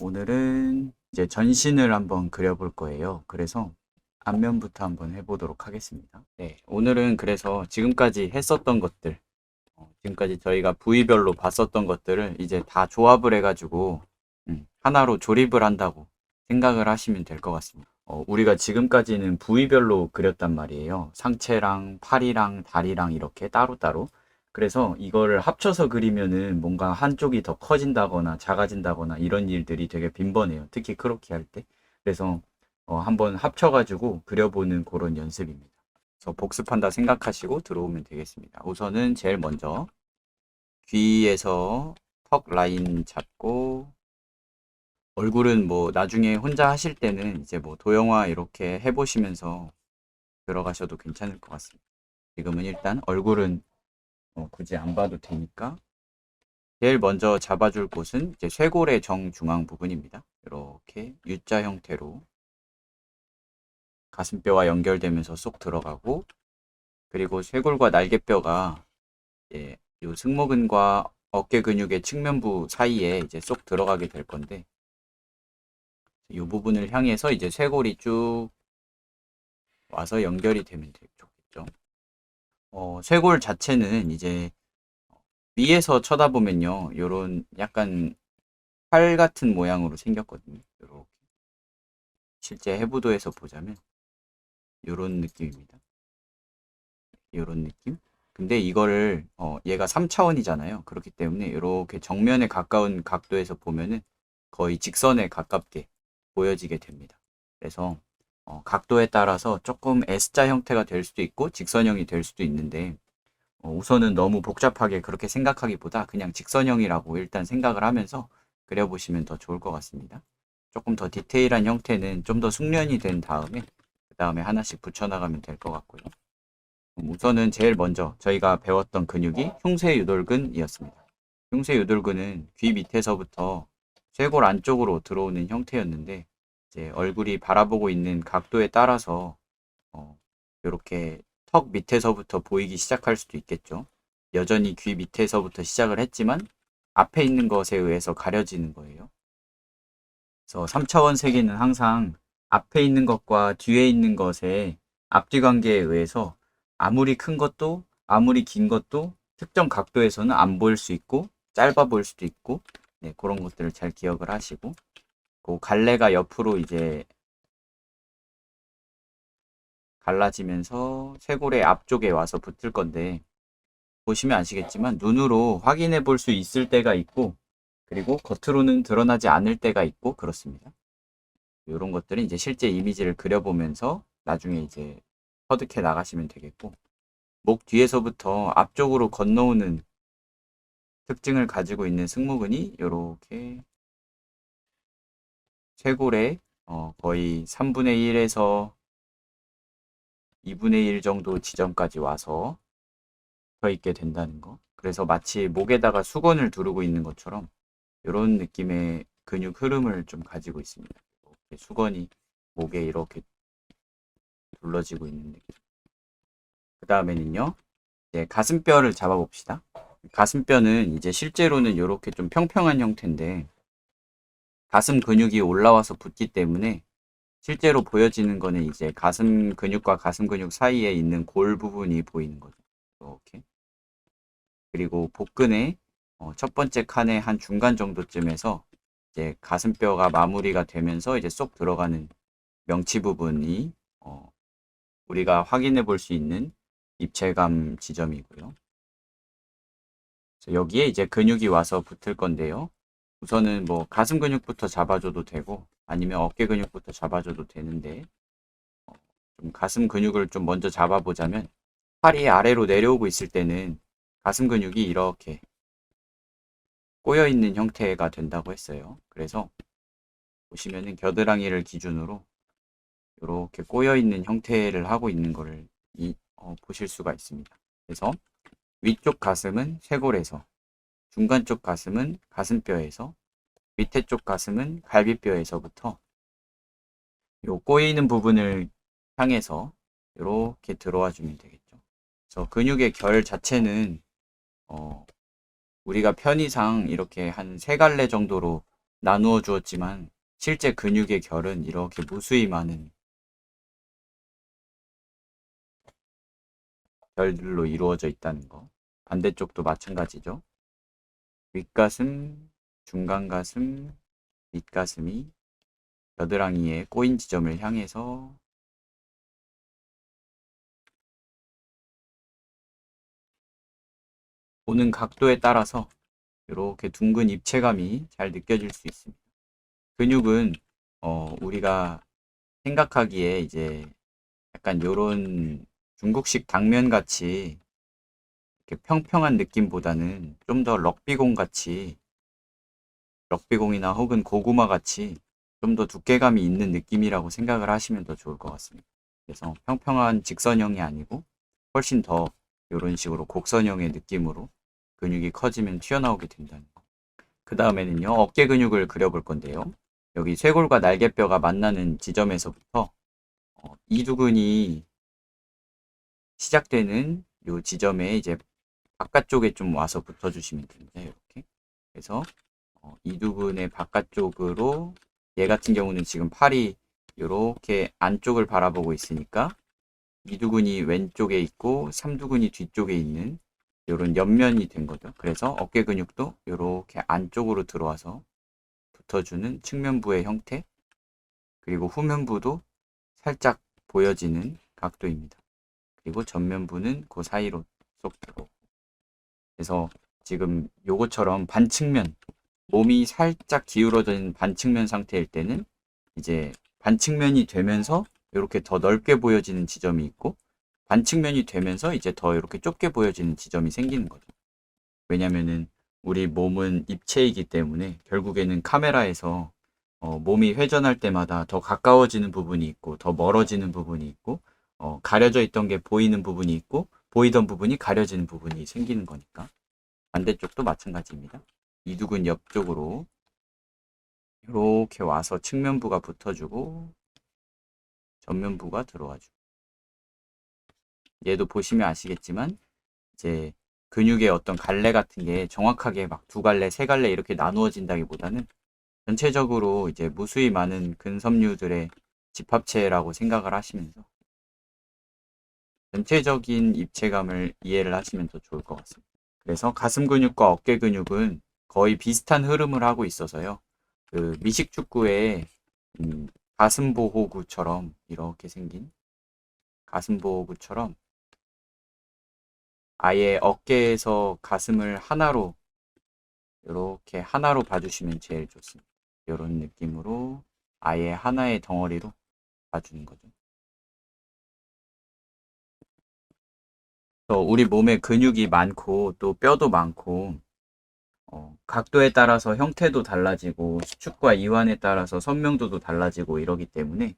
오늘은 이제 전신을 한번 그려볼 거예요. 그래서 앞면부터 한번 해보도록 하겠습니다. 네, 오늘은 그래서 지금까지 했었던 것들, 어, 지금까지 저희가 부위별로 봤었던 것들을 이제 다 조합을 해가지고 음, 하나로 조립을 한다고 생각을 하시면 될 것 같습니다. 어, 우리가 지금까지는 부위별로 그렸단 말이에요. 상체랑 팔이랑 다리랑 이렇게 따로따로. 그래서 이거를 합쳐서 그리면은 뭔가 한쪽이 더 커진다거나 작아진다거나 이런 일들이 되게 빈번해요. 특히 크로키 할 때. 그래서 어, 한번 합쳐가지고 그려보는 그런 연습입니다. 그래서 복습한다 생각하시고 들어오면 되겠습니다. 우선은 제일 먼저 귀에서 턱 라인 잡고 얼굴은 뭐 나중에 혼자 하실 때는 이제 뭐 도형화 이렇게 해보시면서 들어가셔도 괜찮을 것 같습니다. 지금은 일단 얼굴은 어, 굳이 안 봐도 되니까 제일 먼저 잡아줄 곳은 이제 쇄골의 정중앙 부분입니다. 이렇게 U자 형태로 가슴뼈와 연결되면서 쏙 들어가고 그리고 쇄골과 날개뼈가 이제 요 승모근과 어깨 근육의 측면부 사이에 이제 쏙 들어가게 될 건데 이 부분을 향해서 이제 쇄골이 쭉 와서 연결이 되면 좋겠죠. 어, 쇄골 자체는 이제 위에서 쳐다보면요, 요런 약간 팔 같은 모양으로 생겼거든요. 요렇게. 실제 해부도에서 보자면 요런 느낌입니다. 요런 느낌. 근데 이거를 어, 얘가 3차원이잖아요. 그렇기 때문에 이렇게 정면에 가까운 각도에서 보면은 거의 직선에 가깝게 보여지게 됩니다. 그래서 어, 각도에 따라서 조금 S자 형태가 될 수도 있고 직선형이 될 수도 있는데 어, 우선은 너무 복잡하게 그렇게 생각하기보다 그냥 직선형이라고 일단 생각을 하면서 그려보시면 더 좋을 것 같습니다. 조금 더 디테일한 형태는 좀 더 숙련이 된 다음에 그 다음에 하나씩 붙여나가면 될 것 같고요. 음, 우선은 제일 먼저 저희가 배웠던 근육이 흉쇄 유돌근이었습니다. 흉쇄 유돌근은 귀 밑에서부터 쇄골 안쪽으로 들어오는 형태였는데 이제 얼굴이 바라보고 있는 각도에 따라서 어, 이렇게 턱 밑에서부터 보이기 시작할 수도 있겠죠. 여전히 귀 밑에서부터 시작을 했지만 앞에 있는 것에 의해서 가려지는 거예요. 그래서 3차원 세계는 항상 앞에 있는 것과 뒤에 있는 것의 앞뒤 관계에 의해서 아무리 큰 것도 아무리 긴 것도 특정 각도에서는 안 보일 수 있고 짧아 보일 수도 있고 네, 그런 것들을 잘 기억을 하시고 그 갈래가 옆으로 이제 갈라지면서 쇄골의 앞쪽에 와서 붙을 건데 보시면 아시겠지만 눈으로 확인해 볼 수 있을 때가 있고 그리고 겉으로는 드러나지 않을 때가 있고 그렇습니다. 이런 것들은 이제 실제 이미지를 그려보면서 나중에 이제 터득해 나가시면 되겠고 목 뒤에서부터 앞쪽으로 건너오는 특징을 가지고 있는 승모근이 이렇게 쇄골의 어, 거의 3분의 1에서 2분의 1 정도 지점까지 와서 서 있게 된다는 거. 그래서 마치 목에다가 수건을 두르고 있는 것처럼 이런 느낌의 근육 흐름을 좀 가지고 있습니다. 수건이 목에 이렇게 둘러지고 있는 느낌. 그 다음에는요, 이제 가슴뼈를 잡아봅시다. 가슴뼈는 이제 실제로는 이렇게 좀 평평한 형태인데 가슴 근육이 올라와서 붙기 때문에 실제로 보여지는 거는 이제 가슴 근육과 가슴 근육 사이에 있는 골 부분이 보이는 거죠. 이렇게. 그리고 복근의 어, 첫 번째 칸의 한 중간 정도쯤에서 이제 가슴뼈가 마무리가 되면서 이제 쏙 들어가는 명치 부분이 어, 우리가 확인해 볼 수 있는 입체감 지점이고요. 여기에 이제 근육이 와서 붙을 건데요. 우선은 뭐 가슴 근육부터 잡아줘도 되고 아니면 어깨 근육부터 잡아줘도 되는데 어, 좀 가슴 근육을 좀 먼저 잡아보자면 팔이 아래로 내려오고 있을 때는 가슴 근육이 이렇게 꼬여 있는 형태가 된다고 했어요. 그래서 보시면은 겨드랑이를 기준으로 이렇게 꼬여 있는 형태를 하고 있는 것을 이, 어, 보실 수가 있습니다. 그래서 위쪽 가슴은 쇄골에서 중간 쪽 가슴은 가슴뼈에서 밑에 쪽 가슴은 갈비뼈에서부터 요 꼬이는 부분을 향해서 이렇게 들어와 주면 되겠죠. 그래서 근육의 결 자체는 어, 우리가 편의상 이렇게 한 세 갈래 정도로 나누어 주었지만 실제 근육의 결은 이렇게 무수히 많은 결들로 이루어져 있다는 거. 반대쪽도 마찬가지죠. 윗가슴, 중간가슴, 밑가슴이 겨드랑이의 꼬인 지점을 향해서 보는 각도에 따라서 이렇게 둥근 입체감이 잘 느껴질 수 있습니다. 근육은 어, 우리가 생각하기에 이제 약간 요런 중국식 당면 같이 이렇게 평평한 느낌보다는 좀 더 럭비공 같이 럭비공이나 혹은 고구마 같이 좀 더 두께감이 있는 느낌이라고 생각을 하시면 더 좋을 것 같습니다. 그래서 평평한 직선형이 아니고 훨씬 더 이런 식으로 곡선형의 느낌으로 근육이 커지면 튀어나오게 된다는 거. 그 다음에는요, 어깨 근육을 그려볼 건데요. 여기 쇄골과 날개뼈가 만나는 지점에서부터 어, 이두근이 시작되는 요 지점에 이제 바깥쪽에 좀 와서 붙어주시면 됩니다. 이렇게. 그래서 어, 이두근의 바깥쪽으로 얘 같은 경우는 지금 팔이 이렇게 안쪽을 바라보고 있으니까 이두근이 왼쪽에 있고 삼두근이 뒤쪽에 있는 이런 옆면이 된 거죠. 그래서 어깨 근육도 이렇게 안쪽으로 들어와서 붙어주는 측면부의 형태 그리고 후면부도 살짝 보여지는 각도입니다. 그리고 전면부는 그 사이로 쏙 들어오고 그래서 지금 요것처럼 반측면 몸이 살짝 기울어진 반측면 상태일 때는 이제 반측면이 되면서 이렇게 더 넓게 보여지는 지점이 있고 반측면이 되면서 이제 더 이렇게 좁게 보여지는 지점이 생기는 거죠. 왜냐면은 우리 몸은 입체이기 때문에 결국에는 카메라에서 어, 몸이 회전할 때마다 더 가까워지는 부분이 있고 더 멀어지는 부분이 있고 어, 가려져 있던 게 보이는 부분이 있고 보이던 부분이 가려지는 부분이 생기는 거니까 반대쪽도 마찬가지입니다. 이두근 옆쪽으로 이렇게 와서 측면부가 붙어주고 전면부가 들어와주고 얘도 보시면 아시겠지만 이제 근육의 어떤 갈래 같은 게 정확하게 막 두 갈래, 세 갈래 이렇게 나누어진다기보다는 전체적으로 이제 무수히 많은 근섬유들의 집합체라고 생각을 하시면서 전체적인 입체감을 이해를 하시면 더 좋을 것 같습니다. 그래서 가슴 근육과 어깨 근육은 거의 비슷한 흐름을 하고 있어서요. 그 미식축구의 음, 가슴 보호구처럼 이렇게 생긴 가슴 보호구처럼 아예 어깨에서 가슴을 하나로 이렇게 하나로 봐주시면 제일 좋습니다. 이런 느낌으로 아예 하나의 덩어리로 봐주는 거죠. 우리 몸에 근육이 많고 또 뼈도 많고 어, 각도에 따라서 형태도 달라지고 수축과 이완에 따라서 선명도도 달라지고 이러기 때문에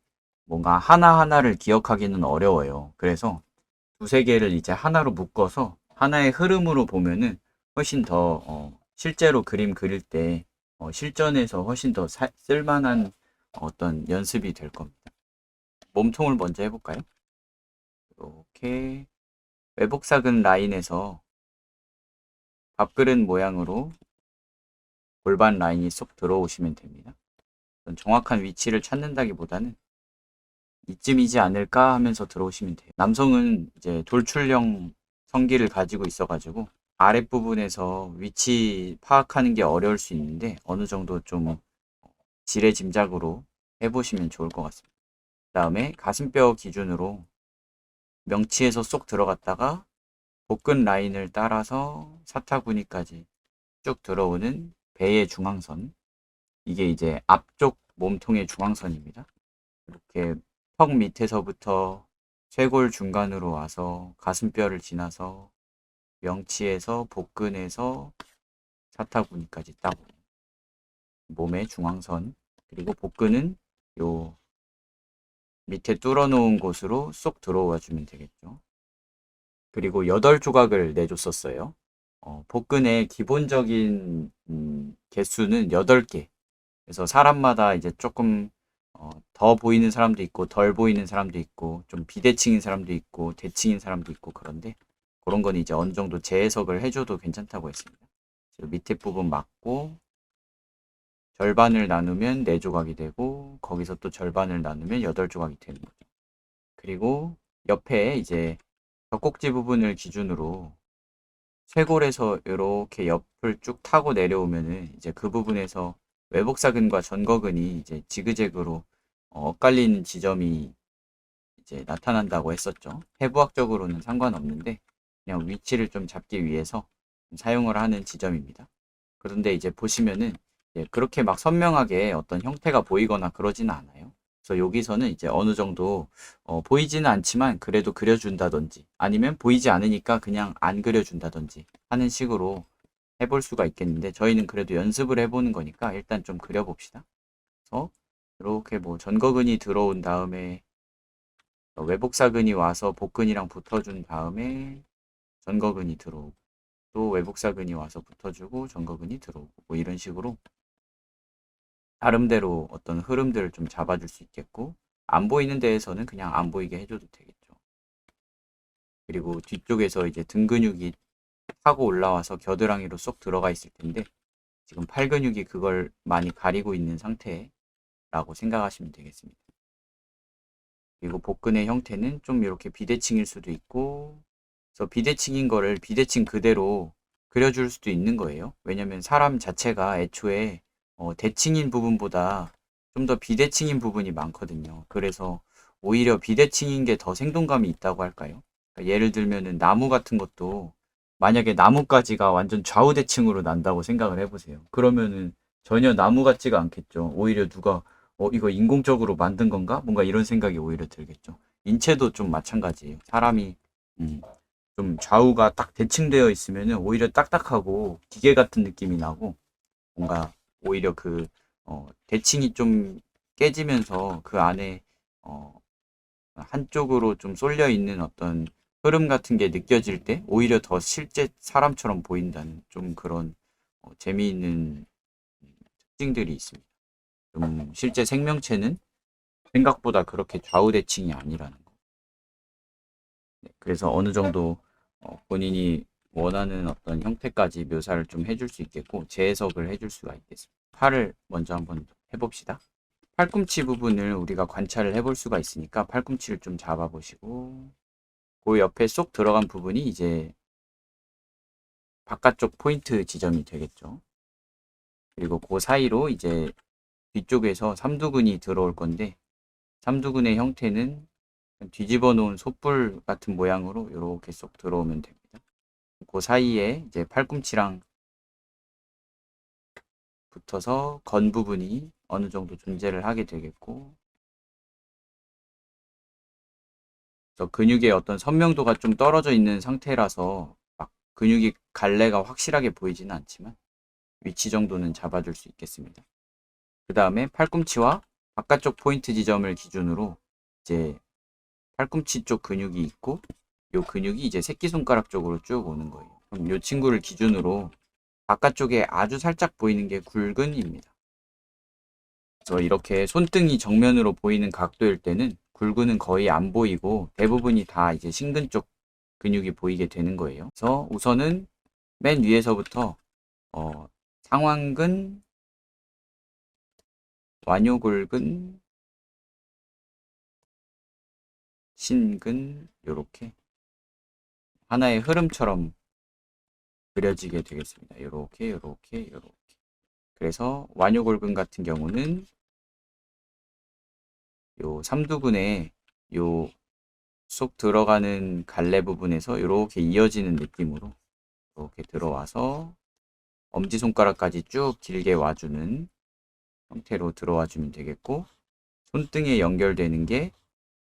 뭔가 하나하나를 기억하기는 어려워요. 그래서 두세 개를 이제 하나로 묶어서 하나의 흐름으로 보면은 훨씬 더 어, 실제로 그림 그릴 때 어, 실전에서 훨씬 더 사- 쓸만한 어떤 연습이 될 겁니다. 몸통을 먼저 해볼까요? 이렇게 외복사근 라인에서 밥그릇 모양으로 골반 라인이 쏙 들어오시면 됩니다. 정확한 위치를 찾는다기보다는 이쯤이지 않을까 하면서 들어오시면 돼요. 남성은 이제 돌출형 성기를 가지고 있어가지고 아랫부분에서 위치 파악하는 게 어려울 수 있는데 어느 정도 좀 지레 짐작으로 해보시면 좋을 것 같습니다. 그 다음에 가슴뼈 기준으로 명치에서 쏙 들어갔다가 복근 라인을 따라서 사타구니까지 쭉 들어오는 배의 중앙선. 이게 이제 앞쪽 몸통의 중앙선입니다. 이렇게 턱 밑에서부터 쇄골 중간으로 와서 가슴뼈를 지나서 명치에서 복근에서 사타구니까지 딱 몸의 중앙선 그리고 복근은 요 밑에 뚫어놓은 곳으로 쏙 들어와 주면 되겠죠. 그리고 8조각을 내줬었어요. 어, 복근의 기본적인 음, 개수는 8개. 그래서 사람마다 이제 조금 어, 더 보이는 사람도 있고 덜 보이는 사람도 있고 좀 비대칭인 사람도 있고 대칭인 사람도 있고 그런데 그런 건 이제 어느 정도 재해석을 해줘도 괜찮다고 했습니다. 저 밑에 부분 맞고 절반을 나누면 4조각이 되고 거기서 또 절반을 나누면 8조각이 되는 거죠. 그리고 옆에 이제 젖꼭지 부분을 기준으로 쇄골에서 이렇게 옆을 쭉 타고 내려오면은 이제 그 부분에서 외복사근과 전거근이 이제 지그재그로 어, 엇갈리는 지점이 이제 나타난다고 했었죠. 해부학적으로는 상관없는데 그냥 위치를 좀 잡기 위해서 사용을 하는 지점입니다. 그런데 이제 보시면은 이제 그렇게 막 선명하게 어떤 형태가 보이거나 그러지는 않아요. 그래서 여기서는 이제 어느 정도 어, 보이지는 않지만 그래도 그려준다든지 아니면 보이지 않으니까 그냥 안 그려준다든지 하는 식으로 해볼 수가 있겠는데 저희는 그래도 연습을 해보는 거니까 일단 좀 그려봅시다. 그래서 이렇게 뭐 전거근이 들어온 다음에 외복사근이 와서 복근이랑 붙어준 다음에 전거근이 들어오고 또 외복사근이 와서 붙어주고 전거근이 들어오고 뭐 이런 식으로 나름대로 어떤 흐름들을 좀 잡아줄 수 있겠고 안 보이는 데에서는 그냥 안 보이게 해줘도 되겠죠. 그리고 뒤쪽에서 이제 등 근육이 타고 올라와서 겨드랑이로 쏙 들어가 있을 텐데 지금 팔 근육이 그걸 많이 가리고 있는 상태라고 생각하시면 되겠습니다. 그리고 복근의 형태는 좀 이렇게 비대칭일 수도 있고 그래서 비대칭인 거를 비대칭 그대로 그려줄 수도 있는 거예요. 왜냐면 사람 자체가 애초에 어, 대칭인 부분보다 좀 더 비대칭인 부분이 많거든요. 그래서 오히려 비대칭인 게 더 생동감이 있다고 할까요? 그러니까 예를 들면은 나무 같은 것도 만약에 나뭇가지가 완전 좌우 대칭으로 난다고 생각을 해보세요. 그러면은 전혀 나무 같지가 않겠죠. 오히려 누가 어 이거 인공적으로 만든 건가? 뭔가 이런 생각이 오히려 들겠죠. 인체도 좀 마찬가지예요. 사람이 음, 좀 좌우가 딱 대칭되어 있으면은 오히려 딱딱하고 기계 같은 느낌이 나고 뭔가 오히려 그 어, 대칭이 좀 깨지면서 그 안에 어, 한쪽으로 좀 쏠려 있는 어떤 흐름 같은 게 느껴질 때 오히려 더 실제 사람처럼 보인다는 좀 그런 어, 재미있는 특징들이 있습니다. 좀 실제 생명체는 생각보다 그렇게 좌우대칭이 아니라는 거. 네, 그래서 어느 정도 어, 본인이 원하는 어떤 형태까지 묘사를 좀 해줄 수 있겠고 재해석을 해줄 수가 있겠습니다. 팔을 먼저 한번 해봅시다. 팔꿈치 부분을 우리가 관찰을 해볼 수가 있으니까 팔꿈치를 좀 잡아보시고 그 옆에 쏙 들어간 부분이 이제 바깥쪽 포인트 지점이 되겠죠. 그리고 그 사이로 이제 뒤쪽에서 삼두근이 들어올 건데 삼두근의 형태는 뒤집어 놓은 솥불 같은 모양으로 이렇게 쏙 들어오면 됩니다. 그 사이에 이제 팔꿈치랑 붙어서 건 부분이 어느 정도 존재를 하게 되겠고 저 근육의 어떤 선명도가 좀 떨어져 있는 상태라서 막 근육이 갈래가 확실하게 보이지는 않지만 위치 정도는 잡아줄 수 있겠습니다. 그 다음에 팔꿈치와 바깥쪽 포인트 지점을 기준으로 이제 팔꿈치 쪽 근육이 있고 요 근육이 이제 새끼손가락 쪽으로 쭉 오는 거예요. 그럼 요 친구를 기준으로 바깥쪽에 아주 살짝 보이는 게 굴근입니다. 그래서 이렇게 손등이 정면으로 보이는 각도일 때는 굴근은 거의 안 보이고 대부분이 다 이제 신근 쪽 근육이 보이게 되는 거예요. 그래서 우선은 맨 위에서부터 어, 상완근, 완요골근, 신근 요렇게 하나의 흐름처럼 그려지게 되겠습니다. 요렇게 요렇게 요렇게 그래서 완요골근 같은 경우는 요 삼두근에 요쏙 들어가는 갈래 부분에서 이렇게 이어지는 느낌으로 이렇게 들어와서 엄지손가락까지 쭉 길게 와주는 형태로 들어와 주면 되겠고 손등에 연결되는 게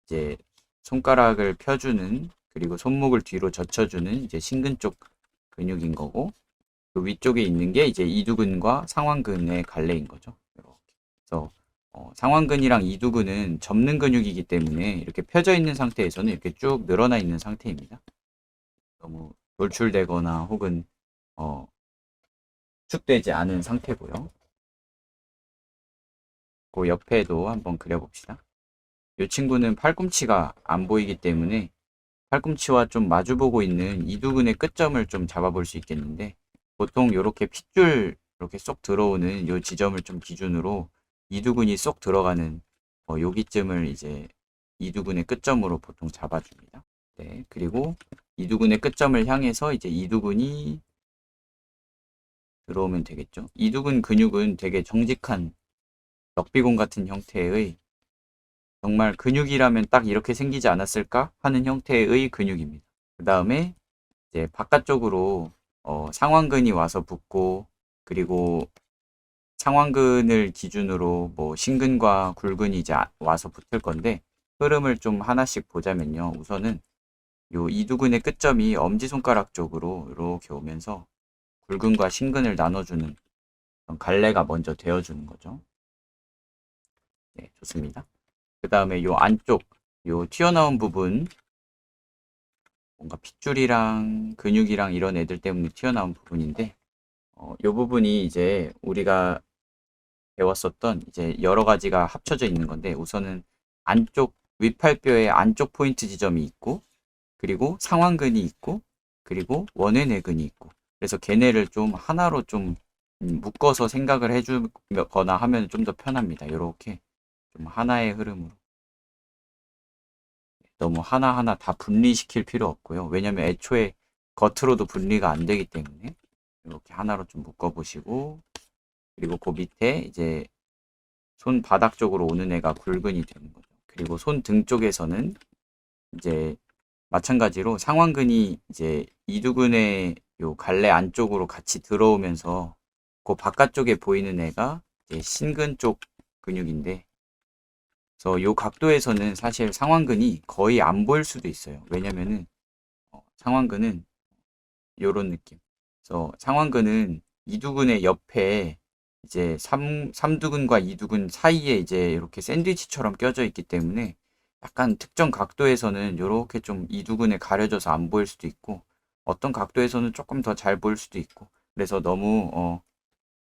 이제 손가락을 펴주는 그리고 손목을 뒤로 젖혀주는 이제 신근 쪽 근육인 거고 그 위쪽에 있는 게 이제 이두근과 상완근의 갈래인 거죠. 이렇게. 그래서 어, 상완근이랑 이두근은 접는 근육이기 때문에 이렇게 펴져 있는 상태에서는 이렇게 쭉 늘어나 있는 상태입니다. 너무 돌출되거나 혹은 어, 축되지 않은 상태고요. 그 옆에도 한번 그려봅시다. 이 친구는 팔꿈치가 안 보이기 때문에 팔꿈치와 좀 마주보고 있는 이두근의 끝점을 좀 잡아볼 수 있겠는데 보통 이렇게 핏줄 이렇게 쏙 들어오는 요 지점을 좀 기준으로 이두근이 쏙 들어가는 어, 여기쯤을 이제 이두근의 끝점으로 보통 잡아줍니다. 네, 그리고 이두근의 끝점을 향해서 이제 이두근이 들어오면 되겠죠. 이두근 근육은 되게 정직한 럭비공 같은 형태의 정말 근육이라면 딱 이렇게 생기지 않았을까 하는 형태의 근육입니다. 그 다음에 이제 바깥쪽으로 어, 상완근이 와서 붙고 그리고 상완근을 기준으로 뭐 신근과 굴근이 이제 아- 와서 붙을 건데 흐름을 좀 하나씩 보자면요. 우선은 요 이두근의 끝점이 엄지손가락 쪽으로 이렇게 오면서 굴근과 신근을 나눠주는 갈래가 먼저 되어주는 거죠. 네, 좋습니다. 그 다음에 요 안쪽, 요 튀어나온 부분, 뭔가 핏줄이랑 근육이랑 이런 애들 때문에 튀어나온 부분인데, 어, 요 부분이 이제 우리가 배웠었던 이제 여러 가지가 합쳐져 있는 건데, 우선은 안쪽, 윗팔뼈의 안쪽 포인트 지점이 있고, 그리고 상완근이 있고, 그리고 원외내근이 있고, 그래서 걔네를 좀 하나로 좀 음, 묶어서 생각을 해주거나 하면 좀 더 편합니다. 이렇게 좀 하나의 흐름으로. 너무 하나하나 다 분리시킬 필요 없고요. 왜냐면 애초에 겉으로도 분리가 안 되기 때문에 이렇게 하나로 좀 묶어보시고 그리고 그 밑에 이제 손 바닥 쪽으로 오는 애가 굴근이 되는 거죠. 그리고 손등 쪽에서는 이제 마찬가지로 상완근이 이제 이두근의 요 갈래 안쪽으로 같이 들어오면서 그 바깥쪽에 보이는 애가 이제 신근 쪽 근육인데 그래서 요 각도에서는 사실 상완근이 거의 안 보일 수도 있어요. 왜냐면은 어, 상완근은 요런 느낌. 그래서 상완근은 이두근의 옆에 이제 삼, 삼두근과 이두근 사이에 이제 이렇게 샌드위치처럼 껴져 있기 때문에 약간 특정 각도에서는 이렇게 좀 이두근에 가려져서 안 보일 수도 있고 어떤 각도에서는 조금 더 잘 보일 수도 있고 그래서 너무 어,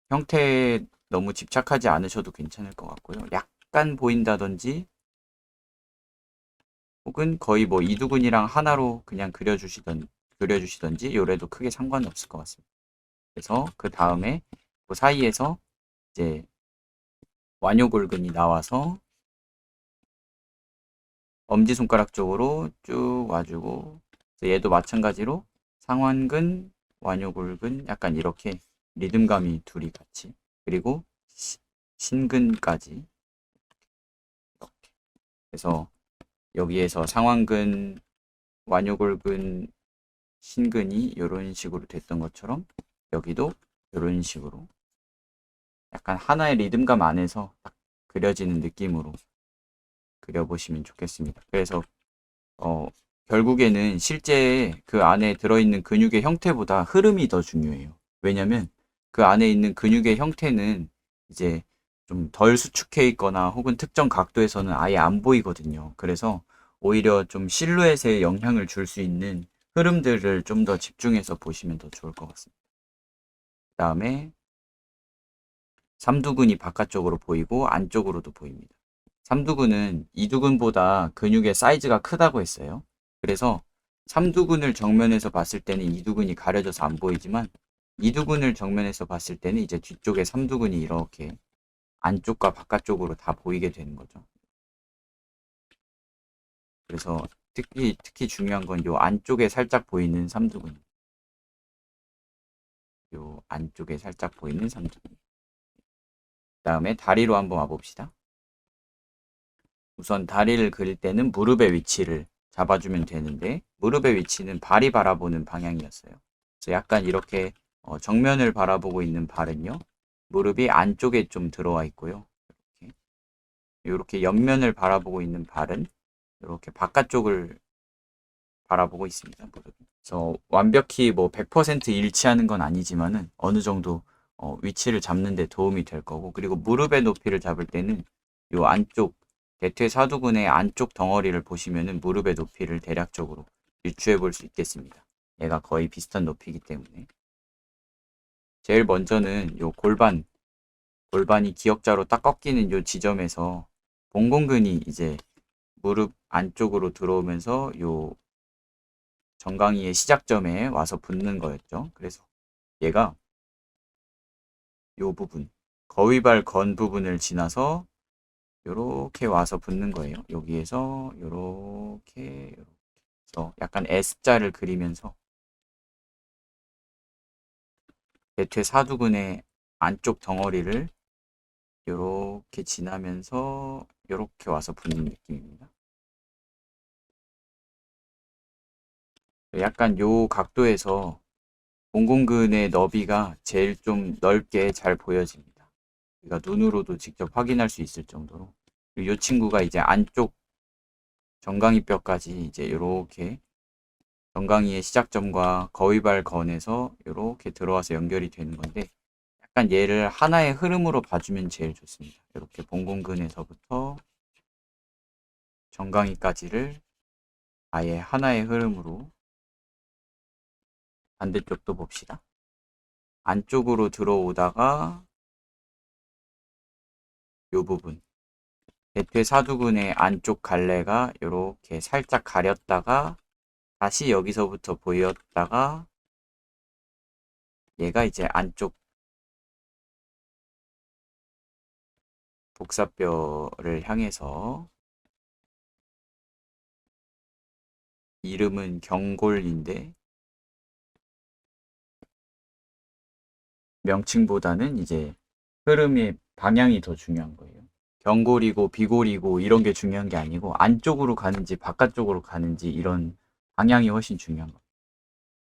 형태에 너무 집착하지 않으셔도 괜찮을 것 같고요. 약 간 보인다든지 혹은 거의 뭐 이두근이랑 하나로 그냥 그려주시던 그려주시던지 요래도 크게 상관이 없을 것 같습니다. 그래서 그 다음에 그 사이에서 이제 완요골근이 나와서 엄지손가락 쪽으로 쭉 와주고 얘도 마찬가지로 상완근, 완요골근 약간 이렇게 리듬감이 둘이 같이 그리고 시- 신근까지 그래서 여기에서 상완근, 완요골근, 신근이 이런 식으로 됐던 것처럼 여기도 이런 식으로 약간 하나의 리듬감 안에서 딱 그려지는 느낌으로 그려보시면 좋겠습니다. 그래서 어, 결국에는 실제 그 안에 들어있는 근육의 형태보다 흐름이 더 중요해요. 왜냐면 그 안에 있는 근육의 형태는 이제 좀 덜 수축해 있거나 혹은 특정 각도에서는 아예 안 보이거든요. 그래서 오히려 좀 실루엣에 영향을 줄 수 있는 흐름들을 좀 더 집중해서 보시면 더 좋을 것 같습니다. 그 다음에 삼두근이 바깥쪽으로 보이고 안쪽으로도 보입니다. 삼두근은 이두근보다 근육의 사이즈가 크다고 했어요. 그래서 삼두근을 정면에서 봤을 때는 이두근이 가려져서 안 보이지만 이두근을 정면에서 봤을 때는 이제 뒤쪽에 삼두근이 이렇게 안쪽과 바깥쪽으로 다 보이게 되는 거죠. 그래서 특히 특히 중요한 건 요 안쪽에 살짝 보이는 삼두근. 요 안쪽에 살짝 보이는 삼두근. 그다음에 다리로 한번 와 봅시다. 우선 다리를 그릴 때는 무릎의 위치를 잡아주면 되는데 무릎의 위치는 발이 바라보는 방향이었어요. 그래서 약간 이렇게 어, 정면을 바라보고 있는 발은요. 무릎이 안쪽에 좀 들어와 있고요. 이렇게 이렇게 옆면을 바라보고 있는 발은 이렇게 바깥쪽을 바라보고 있습니다. 무릎이. 그래서 완벽히 뭐 100% 일치하는 건 아니지만은 어느 정도 어, 위치를 잡는 데 도움이 될 거고 그리고 무릎의 높이를 잡을 때는 요 안쪽 대퇴 사두근의 안쪽 덩어리를 보시면은 무릎의 높이를 대략적으로 유추해 볼 수 있겠습니다. 얘가 거의 비슷한 높이이기 때문에 제일 먼저는 요 골반 골반이 기역자로 딱 꺾이는 요 지점에서 봉공근이 이제 무릎 안쪽으로 들어오면서 요 정강이의 시작점에 와서 붙는 거였죠. 그래서 얘가 요 부분 거위발 건 부분을 지나서 요렇게 와서 붙는 거예요. 여기에서 요렇게 요렇게 해서 약간 S자를 그리면서 대퇴 사두근의 안쪽 덩어리를 요렇게 지나면서 요렇게 와서 붙는 느낌입니다. 약간 요 각도에서 공공근의 너비가 제일 좀 넓게 잘 보여집니다. 우리가 눈으로도 직접 확인할 수 있을 정도로. 이 친구가 이제 안쪽 정강이 뼈까지 이제 이렇게 정강이의 시작점과 거위발 건에서 이렇게 들어와서 연결이 되는 건데 약간 얘를 하나의 흐름으로 봐주면 제일 좋습니다. 이렇게 봉공근에서부터 정강이까지를 아예 하나의 흐름으로 반대쪽도 봅시다. 안쪽으로 들어오다가 요 부분 대퇴 사두근의 안쪽 갈래가 이렇게 살짝 가렸다가 다시 여기서부터 보였다가 얘가 이제 안쪽 복사뼈를 향해서 이름은 경골인데 명칭보다는 이제 흐름의 방향이 더 중요한 거예요. 경골이고 비골이고 이런 게 중요한 게 아니고 안쪽으로 가는지 바깥쪽으로 가는지 이런 방향이 훨씬 중요한 거예요.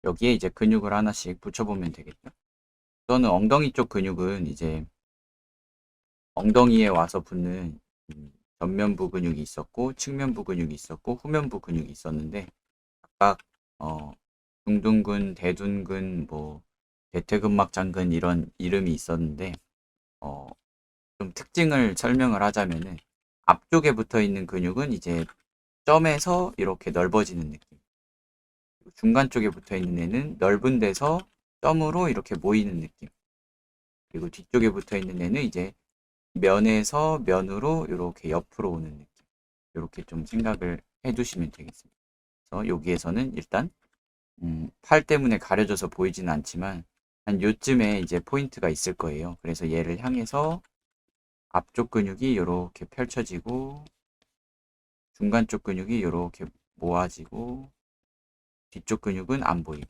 여기에 이제 근육을 하나씩 붙여보면 되겠죠. 저는 엉덩이 쪽 근육은 이제 엉덩이에 와서 붙는 음, 전면부 근육이 있었고 측면부 근육이 있었고 후면부 근육이 있었는데 각각 어, 중둔근, 대둔근, 뭐 대퇴근막 장근 이런 이름이 있었는데 어, 좀 특징을 설명을 하자면은 앞쪽에 붙어 있는 근육은 이제 점에서 이렇게 넓어지는 느낌. 중간 쪽에 붙어 있는 애는 넓은 데서 점으로 이렇게 모이는 느낌. 그리고 뒤쪽에 붙어 있는 애는 이제 면에서 면으로 이렇게 옆으로 오는 느낌. 이렇게 좀 생각을 해 두시면 되겠습니다. 그래서 여기에서는 일단 음, 팔 때문에 가려져서 보이지는 않지만 한 요쯤에 이제 포인트가 있을 거예요. 그래서 얘를 향해서 앞쪽 근육이 이렇게 펼쳐지고 중간 쪽 근육이 이렇게 모아지고 뒤쪽 근육은 안 보이고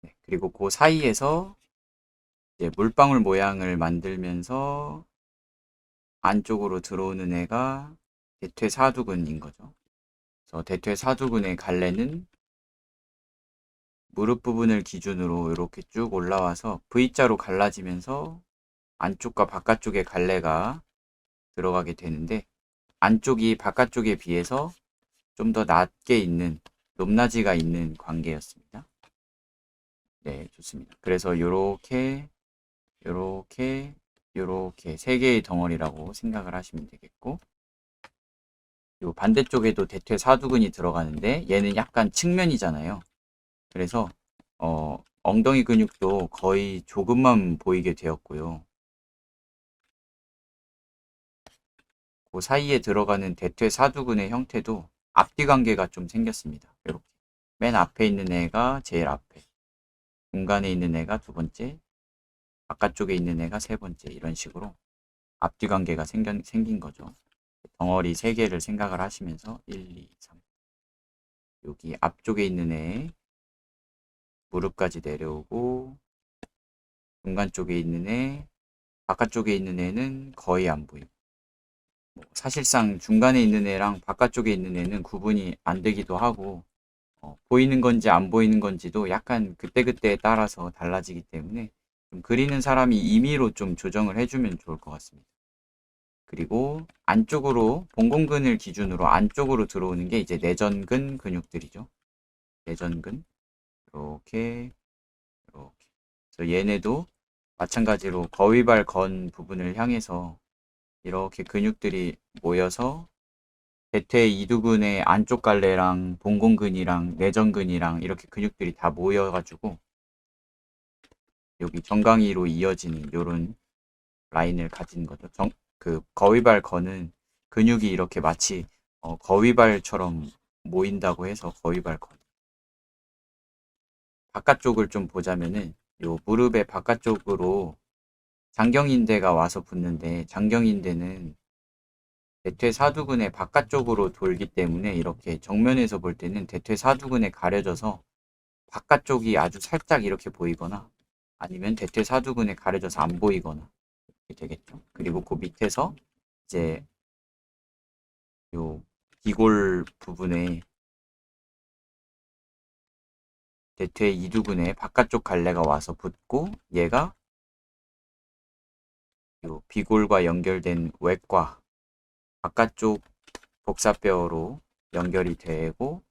네, 그리고 그 사이에서 이제 물방울 모양을 만들면서 안쪽으로 들어오는 애가 대퇴사두근인 거죠. 그래서 대퇴사두근의 갈래는 무릎 부분을 기준으로 이렇게 쭉 올라와서 V자로 갈라지면서 안쪽과 바깥쪽의 갈래가 들어가게 되는데 안쪽이 바깥쪽에 비해서 좀 더 낮게 있는 높낮이가 있는 관계였습니다. 네, 좋습니다. 그래서 요렇게 요렇게 요렇게 세 개의 덩어리라고 생각을 하시면 되겠고 요 반대쪽에도 대퇴 사두근이 들어가는데 얘는 약간 측면이잖아요. 그래서 어, 엉덩이 근육도 거의 조금만 보이게 되었고요. 그 사이에 들어가는 대퇴 사두근의 형태도 앞뒤 관계가 좀 생겼습니다. 이렇게. 맨 앞에 있는 애가 제일 앞에, 중간에 있는 애가 두 번째, 바깥쪽에 있는 애가 세 번째. 이런 식으로 앞뒤 관계가 생겨, 생긴 거죠. 덩어리 세 개를 생각을 하시면서 1, 2, 3 여기 앞쪽에 있는 애 무릎까지 내려오고 중간 쪽에 있는 애 바깥쪽에 있는 애는 거의 안 보이고 뭐 사실상 중간에 있는 애랑 바깥쪽에 있는 애는 구분이 안 되기도 하고 어, 보이는 건지 안 보이는 건지도 약간 그때그때에 따라서 달라지기 때문에 좀 그리는 사람이 임의로 좀 조정을 해주면 좋을 것 같습니다. 그리고 안쪽으로 봉공근을 기준으로 안쪽으로 들어오는 게 이제 내전근 근육들이죠. 내전근 이렇게 이렇게 그래서 얘네도 마찬가지로 거위발 건 부분을 향해서 이렇게 근육들이 모여서 대퇴 이두근의 안쪽 갈래랑 봉공근이랑 내전근이랑 이렇게 근육들이 다 모여가지고 여기 정강이로 이어지는 요런 라인을 가진 거죠. 정, 그 거위발 건은 근육이 이렇게 마치 어, 거위발처럼 모인다고 해서 거위발 건. 바깥쪽을 좀 보자면은 요 무릎의 바깥쪽으로 장경인대가 와서 붙는데 장경인대는 대퇴 사두근의 바깥쪽으로 돌기 때문에 이렇게 정면에서 볼 때는 대퇴 사두근에 가려져서 바깥쪽이 아주 살짝 이렇게 보이거나 아니면 대퇴 사두근에 가려져서 안 보이거나 이렇게 되겠죠. 그리고 그 밑에서 이제 요 비골 부분에 대퇴 이두근의 바깥쪽 갈래가 와서 붙고 얘가 요 비골과 연결된 외과 바깥쪽 복사뼈로 연결이 되고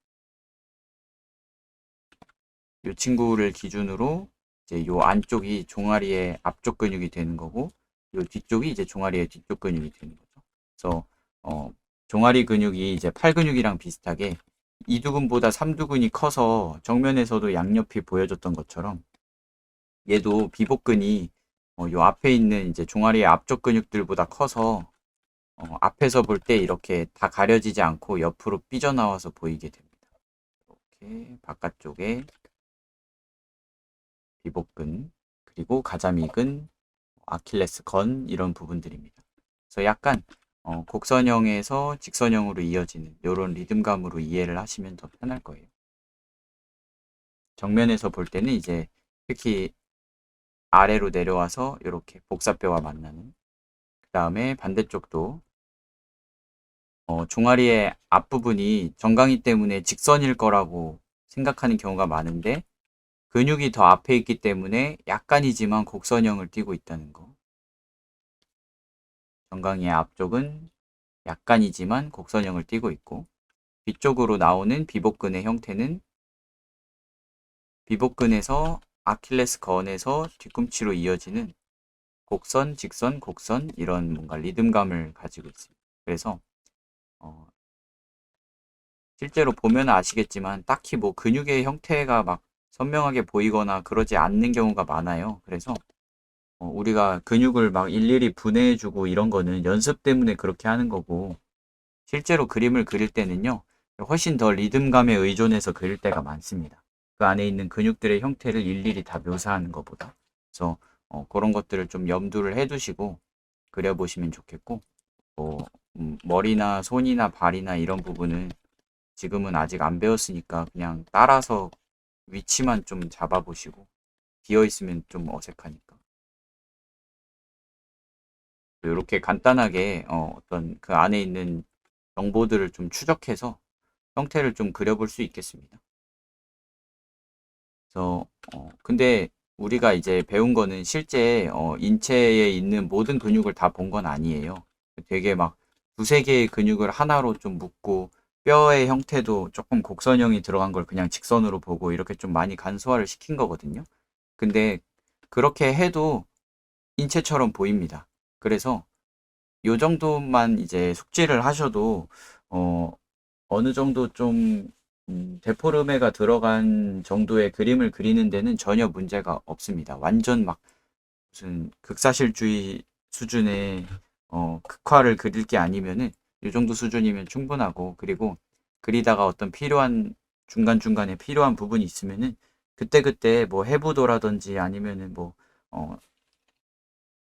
이 친구를 기준으로 이제 요 안쪽이 종아리의 앞쪽 근육이 되는 거고 요 뒤쪽이 이제 종아리의 뒤쪽 근육이 되는 거죠. 그래서 어, 종아리 근육이 이제 팔 근육이랑 비슷하게 이두근보다 삼두근이 커서 정면에서도 양옆이 보여줬던 것처럼 얘도 비복근이 어, 요 앞에 있는 이제 종아리의 앞쪽 근육들보다 커서 어, 앞에서 볼 때 이렇게 다 가려지지 않고 옆으로 삐져나와서 보이게 됩니다. 이렇게 바깥쪽에 비복근 그리고 가자미근, 아킬레스건 이런 부분들입니다. 그래서 약간 어, 곡선형에서 직선형으로 이어지는 이런 리듬감으로 이해를 하시면 더 편할 거예요. 정면에서 볼 때는 이제 특히 아래로 내려와서 이렇게 복사뼈와 만나는 그 다음에 반대쪽도 어, 종아리의 앞부분이 정강이 때문에 직선일 거라고 생각하는 경우가 많은데 근육이 더 앞에 있기 때문에 약간이지만 곡선형을 띠고 있다는 거. 정강이의 앞쪽은 약간이지만 곡선형을 띠고 있고 뒤쪽으로 나오는 비복근의 형태는 비복근에서 아킬레스 건에서 뒤꿈치로 이어지는 곡선, 직선, 곡선 이런 뭔가 리듬감을 가지고 있습니다. 그래서 어, 실제로 보면 아시겠지만 딱히 뭐 근육의 형태가 막 선명하게 보이거나 그러지 않는 경우가 많아요. 그래서 어, 우리가 근육을 막 일일이 분해해주고 이런 거는 연습 때문에 그렇게 하는 거고 실제로 그림을 그릴 때는요 훨씬 더 리듬감에 의존해서 그릴 때가 많습니다. 그 안에 있는 근육들의 형태를 일일이 다 묘사하는 것보다 그래서 어, 그런 것들을 좀 염두를 해두시고 그려보시면 좋겠고 뭐 음, 머리나 손이나 발이나 이런 부분은 지금은 아직 안 배웠으니까 그냥 따라서 위치만 좀 잡아보시고 비어 있으면 좀 어색하니까 이렇게 간단하게 어, 어떤 그 안에 있는 정보들을 좀 추적해서 형태를 좀 그려볼 수 있겠습니다. 그래서 어, 근데 우리가 이제 배운 거는 실제 어, 인체에 있는 모든 근육을 다 본 건 아니에요. 되게 막 두세 개의 근육을 하나로 좀 묶고 뼈의 형태도 조금 곡선형이 들어간 걸 그냥 직선으로 보고 이렇게 좀 많이 간소화를 시킨 거거든요. 근데 그렇게 해도 인체처럼 보입니다. 그래서 요 정도만 이제 숙지를 하셔도 어, 어느 정도 좀 음, 데포르메가 들어간 정도의 그림을 그리는 데는 전혀 문제가 없습니다. 완전 막 무슨 극사실주의 수준의 어, 극화를 그릴 게 아니면은 이 정도 수준이면 충분하고 그리고 그리다가 어떤 필요한 중간중간에 필요한 부분이 있으면은 그때그때 뭐 해부도라든지 아니면은 뭐 어,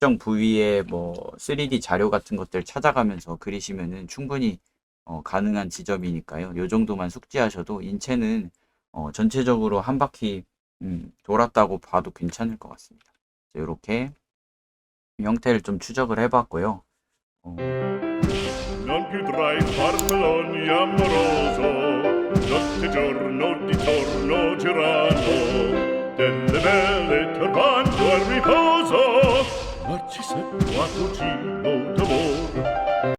특정 부위에 뭐 3D 자료 같은 것들 찾아가면서 그리시면은 충분히 어, 가능한 지점이니까요. 요 정도만 숙지하셔도 인체는 어, 전체적으로 한 바퀴 음, 돌았다고 봐도 괜찮을 것 같습니다. 이렇게 형태를 좀 추적을 해봤고요. 어,